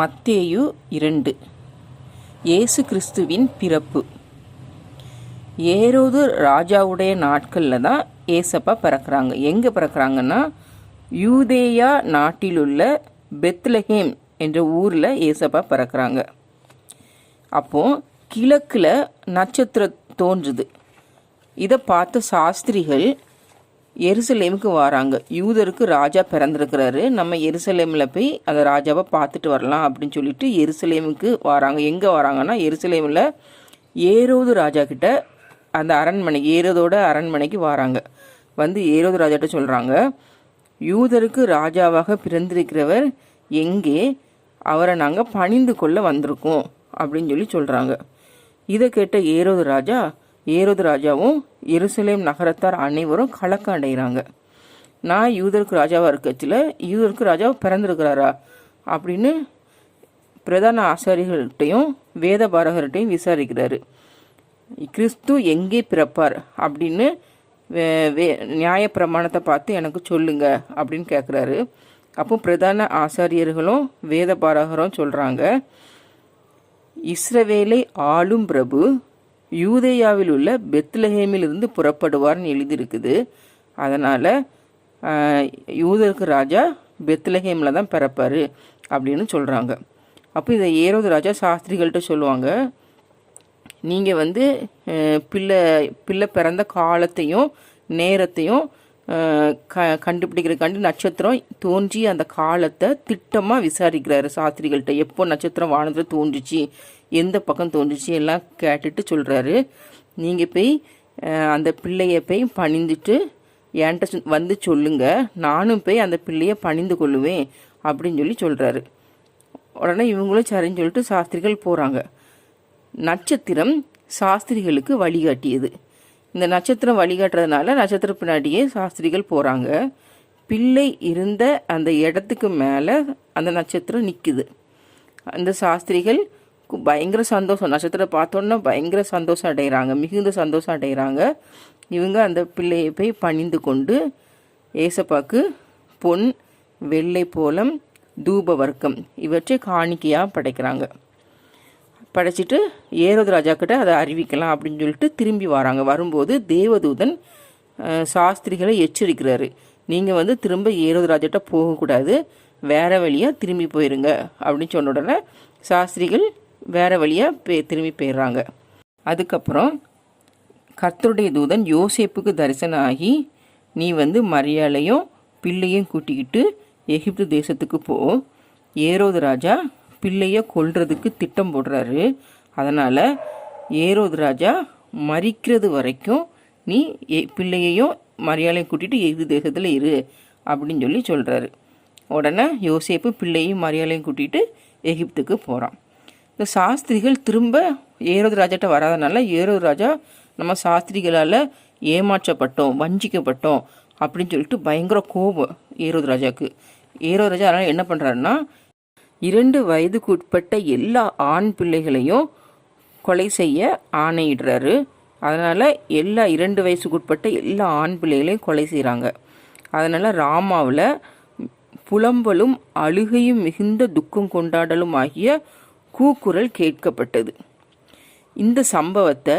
மத்தேயு இரண்டு. இயேசு கிறிஸ்துவின் பிறப்பு. ஏரோது ராஜாவுடைய நாட்களில் தான் ஏசப்பா பிறக்கிறாங்க. எங்கே பிறக்கிறாங்கன்னா யூதேயா நாட்டிலுள்ள பெத்லஹேம் என்ற ஊரில் ஏசப்பா பிறக்கிறாங்க. அப்போது கிழக்கில் நட்சத்திரம் தோன்றுது. இதை பார்த்த சாஸ்திரிகள் எருசலேமுக்கு வராங்க. யூதருக்கு ராஜா பிறந்திருக்கிறாரு. நம்ம எருசலேமில் போய் அந்த ராஜாவை பார்த்துட்டு வரலாம் அப்படின்னு சொல்லிட்டு எருசலேமுக்கு வராங்க. எங்கே வராங்கன்னா எருசலேமில் ஏரோது ராஜா கிட்ட அந்த அரண்மனை ஏரோதோட அரண்மனைக்கு வராங்க. வந்து ஏரோது ராஜாட்ட சொல்கிறாங்க யூதருக்கு ராஜாவாக பிறந்திருக்கிறவர் எங்கே? அவரை நாங்கள் பணிந்து கொள்ள வந்திருக்கோம். அப்படின்னு சொல்லி சொல்கிறாங்க இதை கேட்ட ஏரோது ராஜா ஏரோது ராஜாவும் எருசலேம் நகரத்தார் அனைவரும் கலக்கம் அடைகிறாங்க. நான் யூதருக்கு ராஜாவாக இருக்கச்சில் யூதருக்கு ராஜா பிறந்திருக்கிறாரா? அப்படின்னு பிரதான ஆசாரிகள்கிட்டையும் வேத பாரகர்கிட்டையும் விசாரிக்கிறாரு. கிறிஸ்து எங்கே பிறப்பார்? அப்படின்னு வே வே நியாயப்பிரமாணத்தை பார்த்து எனக்கு சொல்லுங்க அப்படின்னு கேட்குறாரு அப்போ பிரதான ஆசாரியர்களும் வேத பாரகரும் சொல்கிறாங்க இஸ்ரவேலை ஆளும் பிரபு யூதேயாவில் உள்ள பெத்லஹேமிலிருந்து புறப்படுவார்னு எழுதியிருக்குது. அதனால் யூதருக்கு ராஜா பெத்லஹேமில் தான் பிறப்பார் அப்படின்னு சொல்கிறாங்க அப்போ இதை ஏரோது ராஜா சாஸ்திரிகள்கிட்ட சொல்லுவாங்க நீங்கள் வந்து பிள்ளை பிள்ளை பிறந்த காலத்தையும் நேரத்தையும் க கண்டுபிடிக்கிறதுக்காண்டி நட்சத்திரம் தோன்றி அந்த காலத்தை திட்டமாக விசாரிக்கிறாரு சாஸ்திரிகள்கிட்ட. எப்போ நட்சத்திரம் வானத்தில் தோன்றுச்சு எந்த பக்கம் தோன்றுச்சு எல்லாம் கேட்டுட்டு சொல்கிறாரு நீங்கள் போய் அந்த பிள்ளைய போய் பணிந்துட்டு என்கிட்ட சொ- வந்து சொல்லுங்க. நானும் போய் அந்த பிள்ளைய பணிந்து கொள்ளுவேன் அப்படின்னு சொல்லி சொல்கிறாரு உடனே இவங்களும் சரின்னு சொல்லிட்டு சாஸ்திரிகள் போகிறாங்க நட்சத்திரம் சாஸ்திரிகளுக்கு வழிகாட்டியது. இந்த நட்சத்திரம் வழிகாட்டுறதுனால நட்சத்திரம் பின்னாடியே சாஸ்திரிகள் போகிறாங்க பிள்ளை இருந்த அந்த இடத்துக்கு மேலே அந்த நட்சத்திரம் நிற்குது அந்த சாஸ்திரிகள் கு- பயங்கர சந்தோஷம். நட்சத்திரம் பார்த்தோன்னா பயங்கர சந்தோஷம் அடைகிறாங்க மிகுந்த சந்தோஷம் அடைகிறாங்க இவங்க அந்த பிள்ளையை போய் பணிந்து கொண்டு ஏசப்பாக்கு பொன் வெள்ளை போலம் தூப வர்க்கம் இவற்றை காணிக்கையாக படைக்கிறாங்க. படைச்சிட்டு ஏரோது ராஜாக்கிட்ட அதை அறிவிக்கலாம் அப்படின்னு சொல்லிட்டு திரும்பி வராங்க. வரும்போது தேவதூதன் சாஸ்திரிகளை எச்சரிக்கிறாரு. நீங்கள் வந்து திரும்ப ஏரோது ராஜாட்ட போகக்கூடாது. வேற வழியாக திரும்பி போயிருங்க அப்படின்னு சொன்ன உடனே சாஸ்திரிகள் வேற வழியாக பே திரும்பி போயிடுறாங்க. அதுக்கப்புறம் கர்த்தருடைய தூதன் யோசேப்புக்கு தரிசனம் ஆகி நீ வந்து மரியாதையும் பிள்ளையும் கூட்டிக்கிட்டு எகிப்து தேசத்துக்கு போ. ஏரோது ராஜா பிள்ளையை கொல்றதுக்கு திட்டம் போடுறாரு. அதனால் ஏரோது ராஜா மறிக்கிறது வரைக்கும் நீ எ- பிள்ளையையும் மரியாளையும் கூட்டிட்டு எது தேசத்தில் இரு அப்படின்னு சொல்லி சொல்கிறாரு உடனே யோசேப்பு பிள்ளையும் மரியாளையும் கூட்டிகிட்டு எகிப்துக்கு போகிறான் இந்த சாஸ்திரிகள் திரும்ப ஏரோது ராஜாட்ட வராதனால ஏரோது ராஜா நம்ம சாஸ்திரிகளால் ஏமாற்றப்பட்டோம் வஞ்சிக்கப்பட்டோம் அப்படின்னு சொல்லிட்டு பயங்கர கோபம் ஏரோது ராஜாவுக்கு ஏரோது ராஜா அதனால் என்ன பண்ணுறாருன்னா இரண்டு வயதுக்குட்பட்ட எல்லா ஆண் பிள்ளைகளையும் கொலை செய்ய ஆணையிடுறாரு. அதனால் எல்லா இரண்டு வயசுக்குட்பட்ட எல்லா ஆண் பிள்ளைகளையும் கொலை செய்கிறாங்க அதனால் ராமாவில் புலம்பலும் அழுகையும் மிகுந்த துக்கம் கொண்டாடலும் ஆகிய கூக்குரல் கேட்கப்பட்டது. இந்த சம்பவத்தை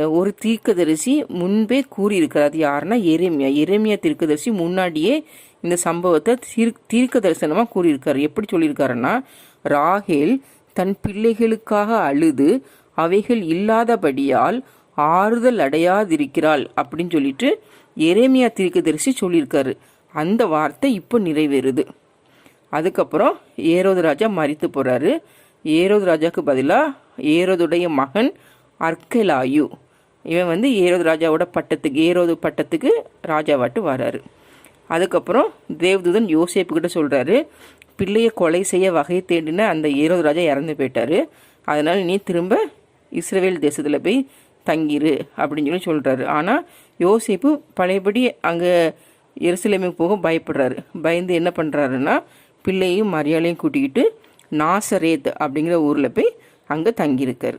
ஒரு தீர்க்கதரிசி முன்பே கூறியிருக்கிறார். யாருன்னா எரேமியா. எரேமியா தீர்க்கதரிசி முன்னாடியே இந்த சம்பவத்தை தீர் தீர்க்க தரிசனமாக கூறியிருக்காரு. எப்படி சொல்லியிருக்காருன்னா ராகேல் தன் பிள்ளைகளுக்காக அழுது அவைகள் இல்லாதபடியால் ஆறுதல் அடையாதிருக்கிறாள் அப்படின்னு சொல்லிட்டு எரேமியா தீர்க்கதரிசி சொல்லியிருக்காரு. அந்த வார்த்தை இப்போ நிறைவேறுது. அதுக்கப்புறம் ஏரோது ராஜா மறித்து போகிறாரு ஏரோது ராஜாவுக்கு பதிலாக ஏரோதுடைய மகன் அர்க்கலாயு. இவன் வந்து ஏரோது ராஜாவோட பட்டத்துக்கு ஏரோது பட்டத்துக்கு ராஜாவாட்டு வராரு. அதுக்கப்புறம் தேவதூதன் யோசேப்பு கிட்ட சொல்கிறாரு பிள்ளையை கொலை செய்ய வகை தேடின அந்த ஏரோது ராஜா இறந்து போயிட்டாரு. அதனால் நீ திரும்ப இஸ்ரேல் தேசத்தில் போய் தங்கிரு அப்படின்னு சொல்லி சொல்கிறாரு ஆனால் யோசேப்பு பழையபடி அங்கே எருசலேமுக்கு போக பயப்படுறாரு. பயந்து என்ன பண்ணுறாருன்னா பிள்ளையும் மரியாதையும் கூட்டிக்கிட்டு நாசரேத் அப்படிங்கிற ஊரில் போய் அங்கே தங்கியிருக்காரு.